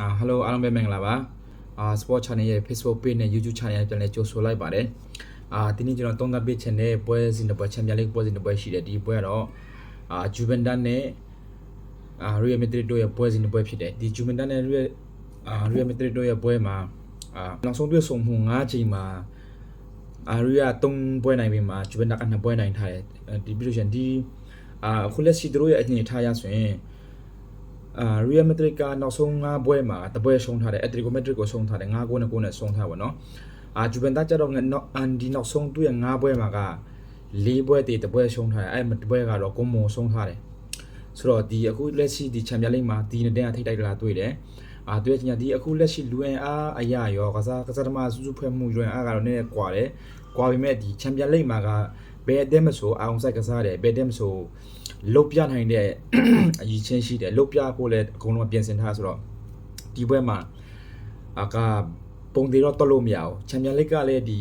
အာ hello အားလုံးပဲမင်္ဂလာပါအာ sport channel ရဲ့ Facebook page နဲ့ YouTube channel ရဲ့ပြန်လည်ကြိုဆိုလိုက်ပါတယ်အာဒီနေ့ကျွန်တော်သုံးသပ်ပေးချင်တဲ့ပွဲစဉ်တစ်ပွဲချန်ပီယံလိပွဲစဉ်တစ်ပွဲရှိတယ်ဒီပွဲကတော့အာဂျူဗန်တက်နဲ့အာရီယယ်မက်ဒရစ်တို့ရဲ့ပွဲစဉ်တစ်ပွဲဖြစ်တယ်ဒီဂျူဗန်တက်နဲ့ရီယယ်အာရီယယ်မက်ဒရစ်တို့ရဲ့ပွဲမှာအာနောက်ဆုံးတွေ့ဆုံမှု၅ချိန်မှာအာရီယာ3ပွဲနိုင်ပြီမှာဂျူဗန်တက်က2ပွဲနိုင်ထားတယ်ဒီပြီးလို့ရှိရင်ဒီအာအခုလက်ရှိသူတို့ရဲ့အနေထားရဆိုရင် အာရီယယ်မက်ဒရစ်ကနောက်ဆုံး5ပွဲမှာတပွဲရှုံးထားတယ်အက်တလီကိုမက်ဒရစ်ကိုရှုံးထားတယ်5ဂိုးနဲ့9နဲ့ရှုံးထားပါတော့အာဂျူဗန်တက်ကျတော့ငါနောက်အန်ဒီနောက်ဆုံးသူ့ရဲ့5ပွဲမှာက4ပွဲတည်တပွဲရှုံးထားတယ်အဲ့တပွဲကတော့ကွန်မွန်ရှုံးထားတယ်ဆိုတော့ဒီအခုလက်ရှိဒီချန်ပီယံလိဂ်မှာဒီနဲ့တန်းထိတ်တိုက်လာတွေ့တယ်အာတွေ့ချင်ဒီအခုလက်ရှိလူအင်အားအရာရောကစားကစားသမားစုစုဖွဲ့မှုလူအင်အားကတော့နည်းနည်းကွာတယ်ကွာပေမဲ့ဒီချန်ပီယံလိဂ်မှာကဘယ်အသင်းမဆိုအောင်ဆိုင်ကစားတယ်ဘယ်အသင်းမဆို လုတ်ပြနိုင်တဲ့အရေးချင်းရှိတယ်လုတ်ပြဖို့လည်းအကုန်လုံးပြင်ဆင်ထားဆိုတော့ဒီဘက်မှာအကပုံသေးတော့တော်လို့မရဘူးချန်ပီယံလိဂ်ကလည်းဒီ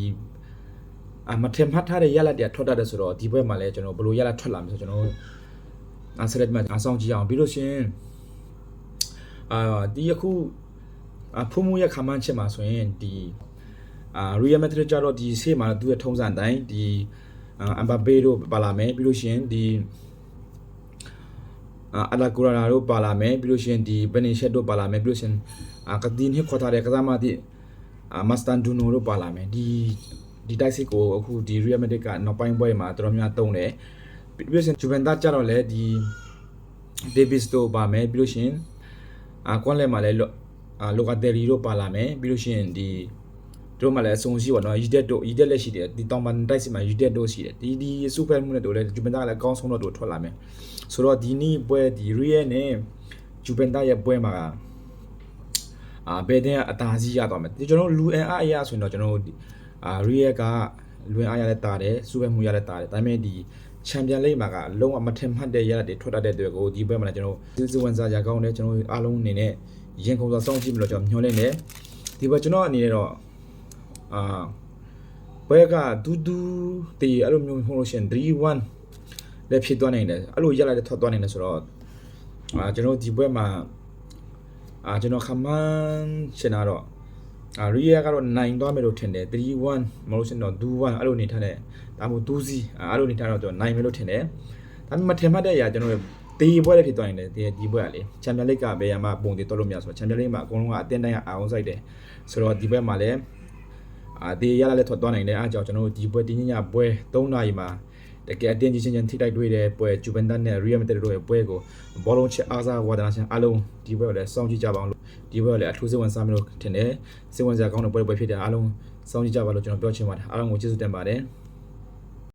အမထင်မှတ်ထားတဲ့ရလဒ်တွေထွက်တတ်တယ်ဆိုတော့ဒီဘက်မှာလည်းကျွန်တော်ဘယ်လိုရလဒ်ထွက်လာမလဲဆိုတော့ကျွန်တော်အစရက်မှာအဆောင်ကြည့်အောင်ပြီးလို့ရှရင်အာဒီအခုအဖုံမှုရဲ့ခမန်းချက်မှာဆိုရင်ဒီအာရီယယ်မက်ဒရစ်ကြတော့ဒီဆေးမှာသူ့ရဲ့ထုံးစံအတိုင်းဒီအမ်ဘာဘေတို့ပါလာမယ်ပြီးလို့ရှရင်ဒီ အာအလာကူရာတို့ပါလာမယ်ပြီးလို့ရှိရင်ဒီဘနီရှက်တို့ပါလာမယ်ပြီးလို့ရှိရင်အာကဒင်းဟစ်ခေါ်ထားတဲ့ကစားမတိအာမစတန်ဒူနိုတို့ပါလာမယ်ဒီဒီတိုက်စစ်ကိုအခုဒီရီယယ်မက်ဒရစ်ကနောက်ပိုင်းပွဲမှာတော်တော်များတုံးတယ်ပြီးလို့ရှိရင်ဂျူဗန်တာကြတော့လေဒီဒေးဗစ်တို့ပါမယ်ပြီးလို့ရှိရင်အာကွန်လဲမှာလည်းအာလိုကာတယ်ရီတို့ပါလာမယ်ပြီးလို့ရှိရင်ဒီ တို့မှလည်းအဆုံရှိပါတော့ရီတက်တို့ရီတက်လည်းရှိတယ်ဒီတောင်ပန်တိုက်စစ်မှာရီတက်တို့ရှိတယ်ဒီဒီစူပါမှုနဲ့တို့လည်းဂျူဗန်တာကလည်းအကောင်းဆုံးတော့တို့ထွက်လာမယ်ဆိုတော့ဒီနေ့ပွဲဒီရီယယ်နဲ့ဂျူပန်တာရဲ့ပွဲမှာကအာဘယ်တဲ့အသာစီးရသွားမယ်ဒီကျွန်တော်လူအန်အားအရာဆိုရင်တော့ကျွန်တော်တို့အာရီယယ်ကလူအန်အားရတဲ့တာတယ်စူပယ်မှုရတဲ့တာတယ်ဒါပေမဲ့ဒီချန်ပီယံလိဂ်မှာကလုံးဝမထင်မှတ်တဲ့ရတဲ့တွေထွက်တတ်တဲ့အတွက်ကိုဒီပွဲမှာလည်းကျွန်တော်စီစီဝန်စားရကောင်းတယ်ကျွန်တော်အားလုံးအနေနဲ့ရင်ခုန်စွာစောင့်ကြည့်မလို့ကျွန်တော်ညှော်လင့်တယ်ဒီပွဲကျွန်တော်အနေနဲ့တော့ အာပွဲကဒူးဒူးတေအဲ့လိုမျိုးဟုတ်လို့ရှိရင်3-1လည်းဖြစ်သွားနိုင်တယ်အဲ့လိုရလိုက်တဲ့ထွက်သွားနိုင်တယ်ဆိုတော့အာကျွန်တော်ဒီပွဲမှာအာကျွန်တော်ခမန်းရှင်းတာတော့အာရီယာကတော့နိုင်သွားမယ်လို့ထင်တယ်3-1မလို့ရှင်းတော့2-1အဲ့လိုနေထားတယ်ဒါမှမဟုတ်2စီအဲ့လိုနေထားတော့ကျွန်တော်နိုင်မယ်လို့ထင်တယ်ဒါပေမဲ့မထင်မှတ်တဲ့အရာကျွန်တော်တေးပွဲလည်းဖြစ်သွားနိုင်တယ်ဒီဒီပွဲကလေချန်ပီယံလိဂ်ကဘယ်ရမှာပုံတေးတော်လို့မရဆိုတော့ချန်ပီယံလိဂ်မှာအကုန်လုံးကအတင်းတိုင်းကအာအောင်ဆိုင်တယ်ဆိုတော့ဒီပွဲမှာလည်း အာတေးရလာလည်းထွက်သွားနိုင်တယ်အားကြောင့်ကျွန်တော်တို့ဒီပွဲတင်းညညပွဲ3နာရီမှာတကယ်အတင်းကြီးချင်းချင်းထိတိုက်တွေ့တဲ့ပွဲဂျူဗန်တက်နဲ့ရီယယ်မက်ဒရစ်တို့ရဲ့ပွဲကိုဘောလုံးချက်အားစားဝါဒနာရှင်အားလုံးဒီပွဲကိုလည်းစောင့်ကြည့်ကြပါအောင်လို့ဒီပွဲကိုလည်းအထူးစိတ်ဝင်စားမလို့ထင်တယ်စိတ်ဝင်စားကောင်းတဲ့ပွဲပွဲဖြစ်တဲ့အားလုံးစောင့်ကြည့်ကြပါလို့ကျွန်တော်ပြောချင်ပါတယ်အားလုံးကိုကျေးဇူးတင်ပါတယ်